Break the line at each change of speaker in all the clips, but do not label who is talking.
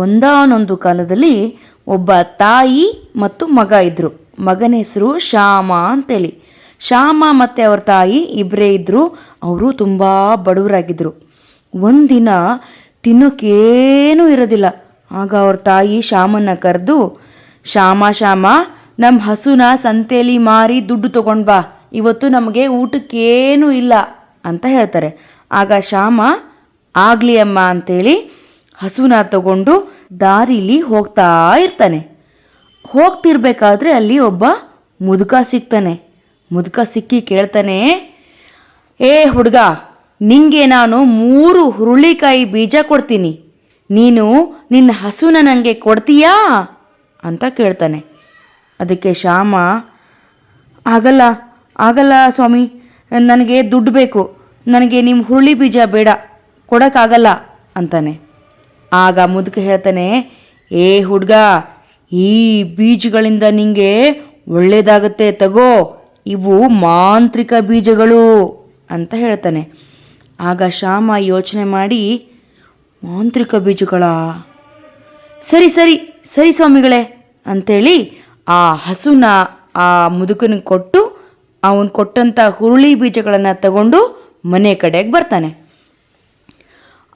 ಒಂದಾನೊಂದು ಕಾಲದಲ್ಲಿ ಒಬ್ಬ ತಾಯಿ ಮತ್ತು ಮಗ ಇದ್ದರು ಮಗನ ಹೆಸರು ಶ್ಯಾಮ ಅಂತೇಳಿ. ಶ್ಯಾಮ ಮತ್ತು ಅವ್ರ ತಾಯಿ ಇಬ್ಬರೇ ಇದ್ದರು ಅವರು ತುಂಬ ಬಡವರಾಗಿದ್ದರು ಒಂದಿನ ತಿನ್ನೋಕ್ಕೇನೂ ಇರೋದಿಲ್ಲ. ಆಗ ಅವ್ರ ತಾಯಿ ಶ್ಯಾಮನ್ನ ಕರೆದು ಶ್ಯಾಮ ಶ್ಯಾಮ ನಮ್ಮ ಹಸುನ ಸಂತೆಯಲ್ಲಿ ಮಾರಿ ದುಡ್ಡು ತಗೊಂಡು ಬಾ. ಇವತ್ತು ನಮಗೆ ಊಟಕ್ಕೇನೂ ಇಲ್ಲ ಅಂತ ಹೇಳ್ತಾರೆ. ಆಗ ಶ್ಯಾಮ ಆಗಲಿ ಅಮ್ಮ ಅಂತೇಳಿ ಹಸುನ ತಗೊಂಡು ದಾರಿಲಿ ಹೋಗ್ತಾ ಇರ್ತಾನೆ. ಹೋಗ್ತಿರ್ಬೇಕಾದ್ರೆ ಅಲ್ಲಿ ಒಬ್ಬ ಮುದುಕ ಸಿಗ್ತಾನೆ. ಮುದುಕ ಸಿಕ್ಕಿ ಕೇಳ್ತಾನೆ, ಏ ಹುಡುಗ, ನಿಂಗೆ ನಾನು ಮೂರು ಹುರುಳಿಕಾಯಿ ಬೀಜ ಕೊಡ್ತೀನಿ. ನೀನು ನಿನ್ನ ಹಸುನ ನನಗೆ ಕೊಡ್ತೀಯಾ? ಅಂತ ಕೇಳ್ತಾನೆ. ಅದಕ್ಕೆ ಶ್ಯಾಮ, ಆಗಲ್ಲ ಆಗಲ್ಲ ಸ್ವಾಮಿ, ನನಗೆ ದುಡ್ಡು ಬೇಕು. ನನಗೆ ನಿಮ್ಮ ಹುರುಳಿ ಬೀಜ ಬೇಡ, ಕೊಡೋಕ್ಕಾಗಲ್ಲ, ಅಂತಾನೆ. ಆಗ ಮುದುಕ ಹೇಳ್ತಾನೆ, ಏ ಹುಡುಗ, ಈ ಬೀಜಗಳಿಂದ ನಿಂಗೆ ಒಳ್ಳೇದಾಗುತ್ತೆ, ತಗೋ. ಇವು ಮಾಂತ್ರಿಕ ಬೀಜಗಳು. ಅಂತ ಹೇಳ್ತಾನೆ. ಆಗ ಶ್ಯಾಮ ಯೋಚನೆ ಮಾಡಿ, ಮಾಂತ್ರಿಕ ಬೀಜಗಳ? ಸರಿ ಸರಿ ಸರಿ ಸ್ವಾಮಿಗಳೇ ಅಂಥೇಳಿ ಆ ಹಸುನ ಆ ಮುದುಕನಿಗೆ ಕೊಟ್ಟು, ಅವನು ಕೊಟ್ಟಂಥ ಹುರುಳಿ ಬೀಜಗಳನ್ನು ತಗೊಂಡು ಮನೆ ಕಡೆಗೆ ಬರ್ತಾನೆ.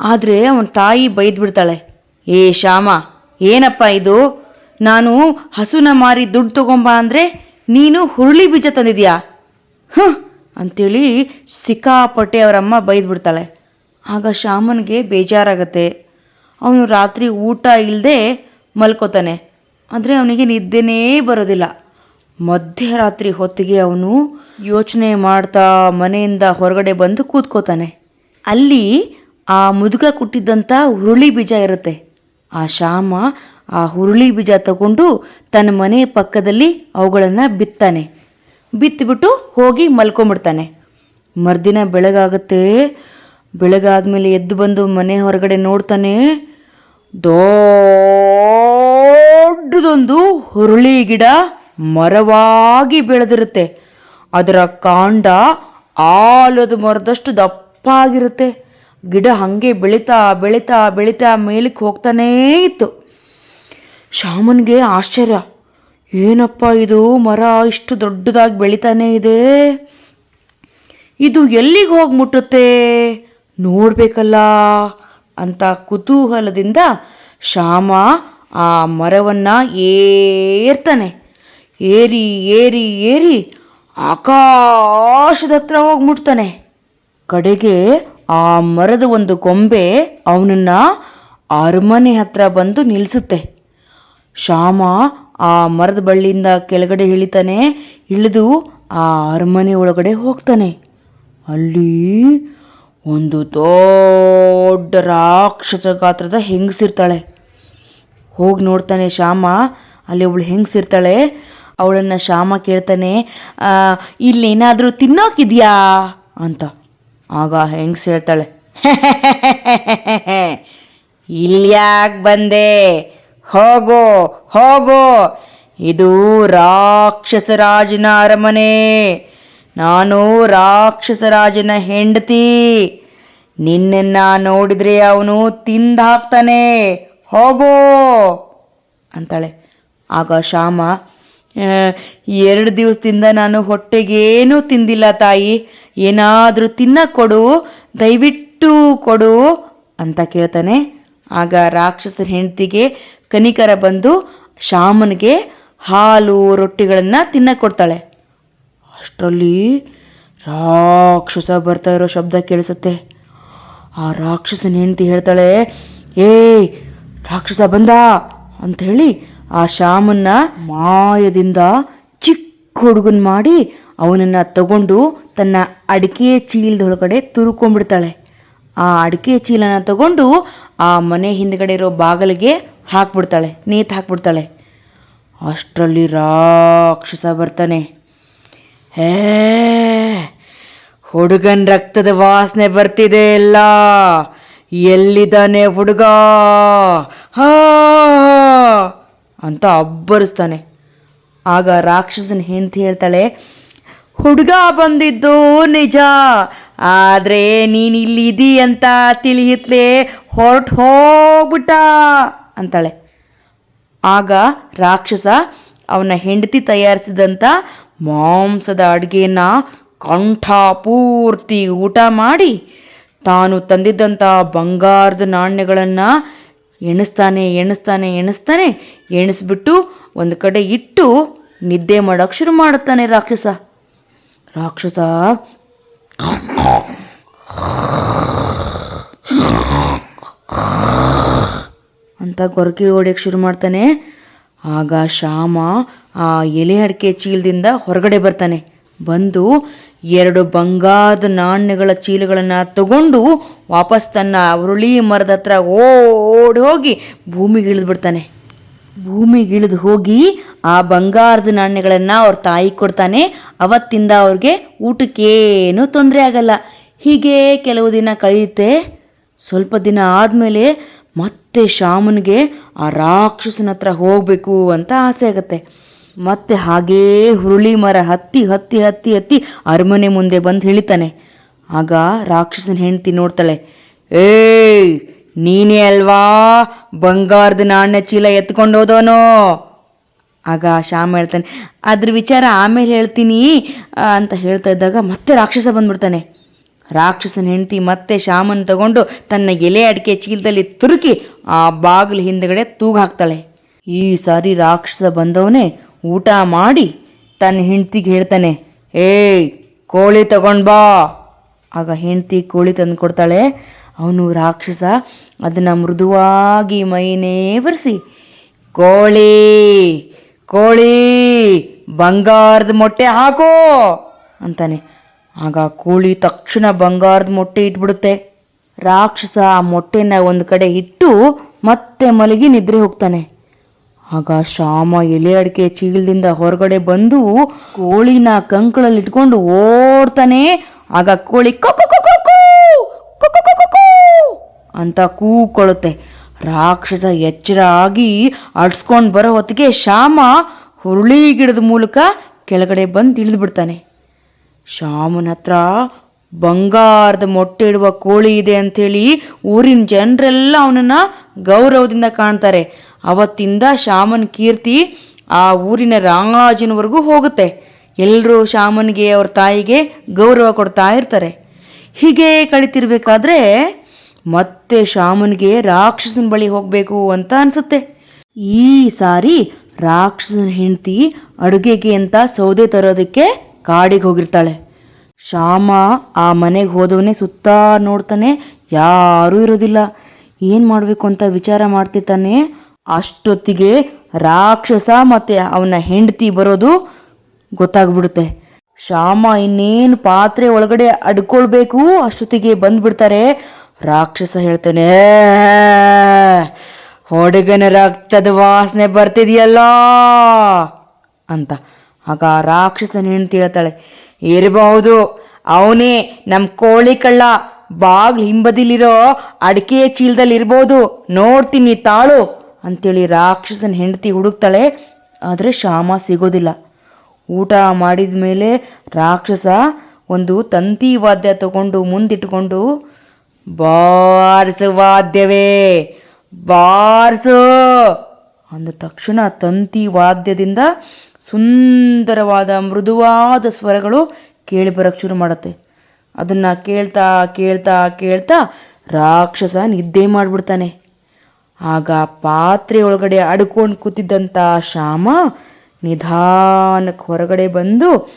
ಆದರೆ ಅವನ ತಾಯಿ ಬೈದು ಬಿಡ್ತಾಳೆ ಏ ಶ್ಯಾಮ, ಏನಪ್ಪ ಇದು? ನಾನು ಹಸುನ ಮಾರಿ ದುಡ್ಡು ತಗೊಂಬ ಅಂದರೆ ನೀನು ಹುರುಳಿ ಬೀಜ ತಂದಿದ್ಯಾ? ಹ್ಞೂ ಅಂತೇಳಿ ಸಿಕ್ಕಾಪಟ್ಟೆ ಅವರಮ್ಮ ಬೈದು ಬಿಡ್ತಾಳೆ ಆಗ ಶ್ಯಾಮನಿಗೆ ಬೇಜಾರಾಗತ್ತೆ. ಅವನು ರಾತ್ರಿ ಊಟ ಇಲ್ಲದೆ ಮಲ್ಕೋತಾನೆ. ಅಂದರೆ ಅವನಿಗೆ ನಿದ್ದೆನೇ ಬರೋದಿಲ್ಲ. ಮಧ್ಯರಾತ್ರಿ ಹೊತ್ತಿಗೆ ಅವನು ಯೋಚನೆ ಮಾಡ್ತಾ ಮನೆಯಿಂದ ಹೊರಗಡೆ ಬಂದು ಕೂತ್ಕೋತಾನೆ. ಅಲ್ಲಿ ಆ ಮುದುಕ ಕುಟ್ಟಿದ್ದಂಥ ಹುರುಳಿ ಬೀಜ ಇರುತ್ತೆ. ಆ ಶ್ಯಾಮ ಆ ಹುರುಳಿ ಬೀಜ ತಗೊಂಡು ತನ್ನ ಮನೆ ಪಕ್ಕದಲ್ಲಿ ಅವುಗಳನ್ನು ಬಿತ್ತಾನೆ. ಬಿತ್ತಿಬಿಟ್ಟು ಹೋಗಿ ಮಲ್ಕೊಂಬಿಡ್ತಾನೆ ಮರುದಿನ ಬೆಳಗಾಗುತ್ತೆ. ಬೆಳಗಾದ್ಮೇಲೆ ಎದ್ದು ಬಂದು ಮನೆ ಹೊರಗಡೆ ನೋಡ್ತಾನೆ. ದೊಡ್ಡದೊಂದು ಹುರುಳಿ ಗಿಡ ಮರವಾಗಿ ಬೆಳೆದಿರುತ್ತೆ. ಅದರ ಕಾಂಡ ಆಲದ ಮರದಷ್ಟು ದಪ್ಪ ಆಗಿರುತ್ತೆ ಗಿಡ ಹಾಗೆ ಬೆಳೀತಾ ಬೆಳೀತಾ ಬೆಳೀತಾ ಮೇಲಕ್ಕೆ ಹೋಗ್ತಾನೇ ಇತ್ತು. ಶಾಮನ್ಗೆ ಆಶ್ಚರ್ಯ. ಏನಪ್ಪ ಇದು? ಮರ ಇಷ್ಟು ದೊಡ್ಡದಾಗಿ ಬೆಳೀತಾನೇ ಇದೆ. ಇದು ಎಲ್ಲಿಗೆ ಹೋಗಿ ಮುಟ್ಟುತ್ತೆ? ನೋಡಬೇಕಲ್ಲ ಅಂತ ಕುತೂಹಲದಿಂದ ಶ್ಯಾಮ ಆ ಮರವನ್ನು ಏರ್ತಾನೆ. ಏರಿ ಏರಿ ಏರಿ ಆಕಾಶದ ಹತ್ರ ಹೋಗಿ ಮುಟ್ತಾನೆ. ಕಡೆಗೆ ಆ ಮರದ ಒಂದು ಕೊಂಬೆ ಅವನನ್ನ ಅರಮನೆ ಹತ್ರ ಬಂದು ನಿಲ್ಲಿಸುತ್ತೆ ಶ್ಯಾಮ ಆ ಮರದ ಬಳ್ಳಿಯಿಂದ ಕೆಳಗಡೆ ಇಳಿತಾನೆ ಇಳಿದು ಆ ಅರಮನೆ ಒಳಗಡೆ ಹೋಗ್ತಾನೆ. ಅಲ್ಲಿ ಒಂದು ದೊಡ್ಡ ರಾಕ್ಷಸ ಗಾತ್ರದ ಹೆಂಗಸಿರ್ತಾಳೆ. ಹೋಗಿ ನೋಡ್ತಾನೆ ಶ್ಯಾಮ ಅಲ್ಲಿ ಒಬ್ಳು ಹೆಂಗಸಿರ್ತಾಳೆ ಅವಳನ್ನು ಶ್ಯಾಮ ಕೇಳ್ತಾನೆ "ಆ, ಇಲ್ಲೇನಾದರೂ ತಿನ್ನೋಕಿದ್ಯಾ? ಅಂತ. ಆಗ ಹೆಂಗ್ಸ್ ಹೇಳ್ತಾಳೆ ಇಲ್ಯಾಕೆ ಬಂದೆ? ಹೋಗೋ ಹೋಗೋ. ಇದು ರಾಕ್ಷಸರಾಜನ ಅರಮನೆ. ನಾನು ರಾಕ್ಷಸರಾಜನ ಹೆಂಡತಿ. ನಿನ್ನನ್ನು ನೋಡಿದ್ರೆ ಅವನು ತಿಂದು ಹಾಕ್ತಾನೆ. ಹೋಗೋ. ಅಂತಾಳೆ. ಆಗ ಶ್ಯಾಮ "ಆ, ಎರಡು ದಿವಸದಿಂದ ನಾನು ಹೊಟ್ಟೆಗೇನೂ ತಿಂದಿಲ್ಲ ತಾಯಿ. ಏನಾದರೂ ತಿನ್ನಕ್ಕೆ ಕೊಡು, ದಯವಿಟ್ಟು ಕೊಡು ಅಂತ ಕೇಳ್ತಾನೆ. ಆಗ ರಾಕ್ಷಸರ ಹೆಂಡತಿಗೆ ಕನಿಕರ ಬಂದು ಶಾಮನಿಗೆ ಹಾಲು, ರೊಟ್ಟಿಗಳನ್ನು ತಿನ್ನಕ್ಕೆ ಕೊಡ್ತಾಳೆ. ಅಷ್ಟರಲ್ಲಿ ರಾಕ್ಷಸ ಬರ್ತಾ ಇರೋ ಶಬ್ದ ಕೇಳಿಸುತ್ತೆ. ಆ ರಾಕ್ಷಸನ ಹೆಂಡತಿ ಹೇಳ್ತಾಳೆ, ಏಯ್, ರಾಕ್ಷಸ ಬಂದ ಅಂತ ಹೇಳಿ ಆ ಶ್ಯಾಮನ್ನ ಮಾಯದಿಂದ ಚಿಕ್ಕ ಹುಡುಗನ್ ಮಾಡಿ ಅವನನ್ನ ತಗೊಂಡು ತನ್ನ ಅಡಿಕೆ ಚೀಲದೊಳಗಡೆ ತುರುಕೊಂಡ್ಬಿಡ್ತಾಳೆ. ಆ ಅಡಿಕೆ ಚೀಲನ ತಗೊಂಡು ಆ ಮನೆ ಹಿಂದ್ಗಡೆ ಇರೋ ಬಾಗಿಲಿಗೆ ಹಾಕ್ಬಿಡ್ತಾಳೆ, ನೇತು ಹಾಕ್ಬಿಡ್ತಾಳೆ. ಅಷ್ಟರಲ್ಲಿ ರಾಕ್ಷಸ ಬರ್ತಾನೆ. ಹೇ, ಹುಡುಗನ ರಕ್ತದ ವಾಸನೆ ಬರ್ತಿದೆ ಎಲ್ಲ ಎಲ್ಲಿದ್ದಾನೆ ಹುಡುಗ? ಹಾ. ಅಂತ ಅಬ್ಬರಿಸ್ತಾನೆ. ಆಗ ರಾಕ್ಷಸನ ಹೆಂಡತಿ ಹೇಳ್ತಾಳೆ, ಹುಡುಗ ಬಂದಿದ್ದು ನಿಜ, ಆದರೆ ನೀನು ಇಲ್ಲಿ ಇದೀ ಅಂತ ತಿಳಿಯುತ್ತಲೇ ಹೊರಟು ಹೋಗ್ಬಿಟ್ಟ, ಅಂತಾಳೆ. ಆಗ ರಾಕ್ಷಸ ಅವನ ಹೆಂಡತಿ ತಯಾರಿಸಿದಂಥ ಮಾಂಸದ ಅಡುಗೆನ ಕಂಠ ಪೂರ್ತಿ ಊಟ ಮಾಡಿ ತಾನು ತಂದಿದ್ದಂಥ ಬಂಗಾರದ ನಾಣ್ಯಗಳನ್ನು ಎಣಿಸ್ತಾನೆ ಎಣಿಸ್ತಾನೆ ಎಣಿಸ್ತಾನೆ, ಎಣಿಸ್ಬಿಟ್ಟು ಒಂದು ಕಡೆ ಇಟ್ಟು ನಿದ್ದೆ ಮಾಡೋಕ್ಕೆ ಶುರು ಮಾಡುತ್ತಾನೆ ರಾಕ್ಷಸ. ರಾಕ್ಷಸ. ಅಂತ ಗೊರಕೆ ಹೊಡೆಯೋಕ್ಕೆ ಶುರು ಮಾಡ್ತಾನೆ. ಆಗ ಶ್ಯಾಮ ಆ ಎಲೆ ಅಡಿಕೆ ಚೀಲದಿಂದ ಹೊರಗಡೆ ಬರ್ತಾನೆ. ಬಂದು ಎರಡು ಬಂಗಾರದ ನಾಣ್ಯಗಳ ಚೀಲಗಳನ್ನು ತಗೊಂಡು ವಾಪಸ್ ತನ್ನ ಉರುಳಿ ಮರದ ಹತ್ರ ಓಡಿ ಹೋಗಿ ಭೂಮಿಗೆ ಇಳಿದು ಬಿಡ್ತಾನೆ. ಭೂಮಿಗೆ ಇಳಿದು ಹೋಗಿ ಆ ಬಂಗಾರದ ನಾಣ್ಯಗಳನ್ನು ಅವ್ರ ತಾಯಿ ಕೊಡ್ತಾನೆ. ಅವತ್ತಿಂದ ಅವ್ರಿಗೆ ಊಟಕ್ಕೇನೂ ತೊಂದರೆ ಆಗಲ್ಲ. ಹೀಗೆ ಕೆಲವು ದಿನ ಕಳೆಯುತ್ತೆ. ಸ್ವಲ್ಪ ದಿನ ಆದಮೇಲೆ ಮತ್ತೆ ಶಾಮನಿಗೆ ಆ ರಾಕ್ಷಸನ ಹತ್ರ ಹೋಗಬೇಕು ಅಂತ ಆಸೆ ಆಗುತ್ತೆ. ಮತ್ತೆ ಹಾಗೇ ಹುರುಳಿ ಮರ ಹತ್ತಿ ಹತ್ತಿ ಹತ್ತಿ ಹತ್ತಿ ಅರಮನೆ ಮುಂದೆ ಬಂದು ಹೇಳಿತಾನೆ ಆಗ ರಾಕ್ಷಸನ ಹೆಂಡತಿ ನೋಡ್ತಾಳೆ, ಏಯ್, ನೀನೇ ಅಲ್ವಾ? ಬಂಗಾರದ ನಾಣ್ಯ ಚೀಲ ಎತ್ಕೊಂಡು ಹೋದವನು? ಆಗ ಶ್ಯಾಮ್ ಹೇಳ್ತಾನೆ, ಅದ್ರ ವಿಚಾರ ಆಮೇಲೆ ಹೇಳ್ತೀನಿ ಅಂತ ಹೇಳ್ತಾ ಇದ್ದಾಗ ಮತ್ತೆ ರಾಕ್ಷಸ ಬಂದ್ಬಿಡ್ತಾನೆ. ರಾಕ್ಷಸನ ಹೆಂಡತಿ ಮತ್ತೆ ಶ್ಯಾಮನ್ ತಗೊಂಡು ತನ್ನ ಎಲೆ ಅಡಿಕೆ ಚೀಲದಲ್ಲಿ ತುರುಕಿ ಆ ಬಾಗಿಲು ಹಿಂದಗಡೆ ತೂಗು ಹಾಕ್ತಾಳೆ ಈ ಸಾರಿ ರಾಕ್ಷಸ ಬಂದವನೇ ಊಟ ಮಾಡಿ ತನ್ನ ಹೆಂಡ್ತಿಗೆ ಹೇಳ್ತಾನೆ, ಏಯ್, ಕೋಳಿ ತಗೊಂಡು ಬಾ. ಆಗ ಹೆಂಡತಿ ಕೋಳಿ ತಂದು ಕೊಡ್ತಾಳೆ. ಅವನು ರಾಕ್ಷಸ ಅದನ್ನು ಮೃದುವಾಗಿ ಮೈನೇ ಬರೆಸಿ ಕೋಳಿ ಕೋಳಿ, ಬಂಗಾರದ ಮೊಟ್ಟೆ ಹಾಕೋ ಅಂತಾನೆ. ಆಗ ಕೋಳಿ ತಕ್ಷಣ ಬಂಗಾರದ ಮೊಟ್ಟೆ ಇಟ್ಬಿಡುತ್ತೆ. ರಾಕ್ಷಸ ಆ ಮೊಟ್ಟೆನ ಒಂದು ಕಡೆ ಇಟ್ಟು ಮತ್ತೆ ಮಲಗಿ ನಿದ್ರೆ ಹೋಗ್ತಾನೆ. ಆಗ ಶ್ಯಾಮ ಎಲೆ ಅಡಿಕೆ ಚೀಲದಿಂದ ಹೊರಗಡೆ ಬಂದು ಕೋಳಿನ ಕಂಕಳಲ್ಲಿ ಇಟ್ಕೊಂಡು ಓಡ್ತಾನೆ. ಆಗ ಕೋಳಿ ಅಂತ ಕೂಕೊಳ್ಳುತ್ತೆ. ರಾಕ್ಷಸ ಎಚ್ಚರ ಆಗಿ ಅಡ್ಸ್ಕೊಂಡು ಬರೋ ಹೊತ್ತಿಗೆ ಶ್ಯಾಮ ಹುರುಳಿ ಗಿಡದ ಮೂಲಕ ಕೆಳಗಡೆ ಬಂದು ಇಳಿದು ಬಿಡ್ತಾನೆ. ಶ್ಯಾಮನ ಹತ್ರ ಬಂಗಾರದ ಮೊಟ್ಟೆ ಇಡುವ ಕೋಳಿ ಇದೆ ಅಂಥೇಳಿ ಊರಿನ ಜನರೆಲ್ಲ ಅವನನ್ನ ಗೌರವದಿಂದ ಕಾಣ್ತಾರೆ. ಅವತ್ತಿಂದ ಶ್ಯಾಮನ ಕೀರ್ತಿ ಆ ಊರಿನ ರಾಮಾಜಿನವರೆಗೂ ಹೋಗುತ್ತೆ. ಎಲ್ಲರೂ ಶ್ಯಾಮನಿಗೆ ಅವ್ರ ತಾಯಿಗೆ ಗೌರವ ಕೊಡ್ತಾ ಇರ್ತಾರೆ. ಹೀಗೆ ಕಳಿತಿರ್ಬೇಕಾದ್ರೆ ಮತ್ತೆ ಶ್ಯಾಮನಿಗೆ ರಾಕ್ಷಸನ ಬಳಿ ಹೋಗಬೇಕು ಅಂತ ಅನ್ಸುತ್ತೆ. ಈ ಸಾರಿ ರಾಕ್ಷಸನ ಹೆಂಡತಿ ಅಡುಗೆಗೆ ಅಂತ ಸೌದೆ ತರೋದಕ್ಕೆ ಕಾಡಿಗೆ ಹೋಗಿರ್ತಾಳೆ. ಶ್ಯಾಮ ಆ ಮನೆಗೆ ಹೋದವನೇ ಸುತ್ತ ನೋಡ್ತಾನೆ, ಯಾರೂ ಇರೋದಿಲ್ಲ. ಏನು ಮಾಡಬೇಕು ಅಂತ ವಿಚಾರ ಮಾಡ್ತಿರ್ತಾನೆ ಅಷ್ಟೊತ್ತಿಗೆ ರಾಕ್ಷಸ ಮತ್ತು ಅವನ ಹೆಂಡತಿ ಬರೋದು ಗೊತ್ತಾಗ್ಬಿಡುತ್ತೆ. ಶ್ಯಾಮ ಇನ್ನೇನು ಪಾತ್ರೆ ಒಳಗಡೆ ಅಡ್ಕೊಳ್ಬೇಕು? ಅಷ್ಟೊತ್ತಿಗೆ ಬಂದ್ಬಿಡ್ತಾರೆ. ರಾಕ್ಷಸ ಹೇಳ್ತಾನೆ ಹೊಡೆಗನ ರಕ್ತದ ವಾಸನೆ ಬರ್ತಿದೆಯಲ್ಲ? ಅಂತ. ಆಗ ರಾಕ್ಷಸ ಹೆಂಡತಿ ಹೇಳ್ತಾಳೆ, ಇರಬಹುದು. ಅವನೇ ನಮ್ಮ ಕೋಳಿ ಕಳ್ಳ. ಬಾಗ್ಲು ಹಿಂಬದಿಲಿರೋ ಅಡಿಕೆ ಚೀಲದಲ್ಲಿ ಇರ್ಬೋದು ನೋಡ್ತೀನಿ ತಾಳು. ಅಂತೇಳಿ ರಾಕ್ಷಸನ ಹೆಂಡತಿ ಹುಡುಕ್ತಾಳೆ, ಆದರೆ ಶ್ಯಾಮ ಸಿಗೋದಿಲ್ಲ. ಊಟ ಮಾಡಿದ ಮೇಲೆ ರಾಕ್ಷಸ ಒಂದು ತಂತಿ ವಾದ್ಯ ತಗೊಂಡು ಮುಂದಿಟ್ಕೊಂಡು, ಬಾರಿಸು ವಾದ್ಯವೇ, ಬಾರಿಸು! ಅಂದ ತಕ್ಷಣ ತಂತಿ ವಾದ್ಯದಿಂದ ಸುಂದರವಾದ ಮೃದುವಾದ ಸ್ವರಗಳು ಕೇಳಿ ಬರೋಕ್ಕೆ ಶುರು ಮಾಡುತ್ತೆ. ಅದನ್ನು ಕೇಳ್ತಾ ಕೇಳ್ತಾ ಕೇಳ್ತಾ ರಾಕ್ಷಸ ನಿದ್ದೆ ಮಾಡಿಬಿಡ್ತಾನೆ. ಆಗ ಪಾತ್ರೆ ಒಳಗಡೆ ಅಡ್ಕೊಂಡು ಕೂತಿದ್ದಂಥ ಶ್ಯಾಮ ನಿಧಾನಕ್ಕೆ ಹೊರಗಡೆ ಬಂದು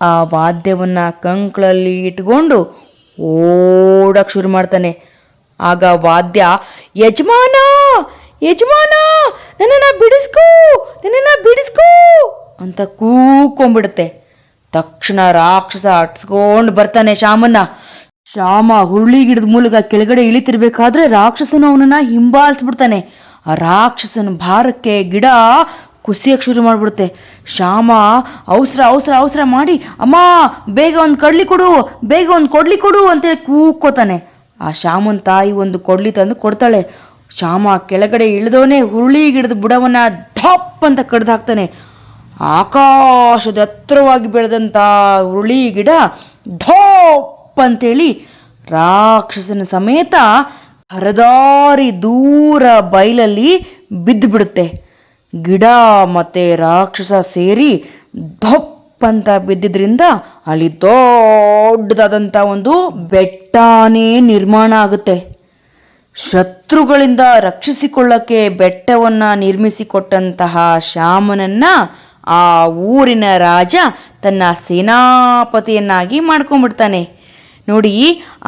ಆ ವಾದ್ಯವನ್ನು ಕಂಕ್ಳಲ್ಲಿ ಇಟ್ಕೊಂಡು ಓಡಕ್ಕೆ ಶುರು ಮಾಡ್ತಾನೆ. ಆಗ ವಾದ್ಯ, ಯಜಮಾನ! ಯಜಮಾನ! ನನ್ನನ್ನು ಬಿಡಿಸ್ಕೋ! ನನ್ನನ್ನು ಬಿಡಿಸ್ಕೋ! ಅಂತ ಕೂಕೊಂಬಿಡುತ್ತೆ ತಕ್ಷಣ ರಾಕ್ಷಸ ಅಟ್ಸ್ಕೊಂಡು ಬರ್ತಾನೆ ಶ್ಯಾಮನ್ನ. ಶ್ಯಾಮ ಹುರುಳಿ ಗಿಡದ ಮೂಲಕ ಕೆಳಗಡೆ ಇಳಿತಿರ್ಬೇಕಾದ್ರೆ ರಾಕ್ಷಸನು ಅವನನ್ನ ಹಿಂಬಾಲಿಸ್ಬಿಡ್ತಾನೆ. ಆ ರಾಕ್ಷಸನ ಭಾರಕ್ಕೆ ಗಿಡ ಕುಸಿಯಕ್ಕೆ ಶುರು ಮಾಡಿಬಿಡುತ್ತೆ. ಶ್ಯಾಮ, ಅವಸರ ಅವಸರ ಅವಸರ ಮಾಡಿ, ಅಮ್ಮ, ಬೇಗ ಒಂದು ಕಡ್ಲಿ ಕೊಡು, ಬೇಗ ಒಂದು ಕೊಡ್ಲಿ ಕೊಡು ಅಂತೇಳಿ ಕೂಕ್ಕೋತಾನೆ ಆ ಶ್ಯಾಮನ ತಾಯಿ ಒಂದು ಕೊಡ್ಲಿ ತಂದು ಕೊಡ್ತಾಳೆ. ಶ್ಯಾಮ ಕೆಳಗಡೆ ಇಳಿದವನೇ ಹುರುಳಿ ಗಿಡದ ಬುಡವನ್ನ ಧಪ್ ಅಂತ ಕಡ್ದು ಹಾಕ್ತಾನೆ ಆಕಾಶದ ಎತ್ತರವಾಗಿ ಬೆಳೆದಂಥ ಹುರುಳಿ ಗಿಡ ಧೋಪ್ ಅಂತೇಳಿ ರಾಕ್ಷಸನ ಸಮೇತ ಹರದಾರಿ ದೂರ ಬಯಲಲ್ಲಿ ಬಿದ್ದು ಬಿಡುತ್ತೆ ಗಿಡ ಮತ್ತೆ ರಾಕ್ಷಸ ಸೇರಿ ಅಂತ ಬಿದ್ದಿದ್ರಿಂದ ಅಲ್ಲಿ ದೊಡ್ಡದಾದಂಥ ಒಂದು ಬೆಟ್ಟನೇ ನಿರ್ಮಾಣ ಆಗುತ್ತೆ. ಶತ್ರುಗಳಿಂದ ರಕ್ಷಿಸಿಕೊಳ್ಳಕ್ಕೆ ಬೆಟ್ಟವನ್ನ ನಿರ್ಮಿಸಿಕೊಟ್ಟಂತಹ ಶ್ಯಾಮನನ್ನು ಆ ಊರಿನ ರಾಜ ತನ್ನ ಸೇನಾಪತಿಯನ್ನಾಗಿ ಮಾಡ್ಕೊಂಡ್ಬಿಡ್ತಾನೆ. ನೋಡಿ,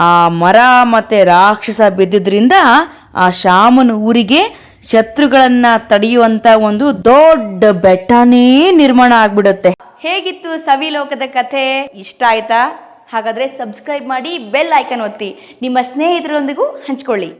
ಆ ಮರ ಮತ್ತೆ ರಾಕ್ಷಸ ಬಿದ್ದಿದ್ರಿಂದ ಆ ಶಾಮನ ಊರಿಗೆ ಶತ್ರುಗಳನ್ನ ತಡೆಯುವಂತ ಒಂದು ದೊಡ್ಡ ಬೆಟ್ಟನೇ ನಿರ್ಮಾಣ ಆಗ್ಬಿಡುತ್ತೆ.
ಹೇಗಿತ್ತು ಸವಿಲೋಕದ ಕಥೆ? ಇಷ್ಟ ಆಯ್ತಾ? ಹಾಗಾದ್ರೆ ಸಬ್ಸ್ಕ್ರೈಬ್ ಮಾಡಿ ಬೆಲ್ ಐಕನ್ ಒತ್ತಿ. ನಿಮ್ಮ ಸ್ನೇಹಿತರೊಂದಿಗೂ ಹಂಚ್ಕೊಳ್ಳಿ.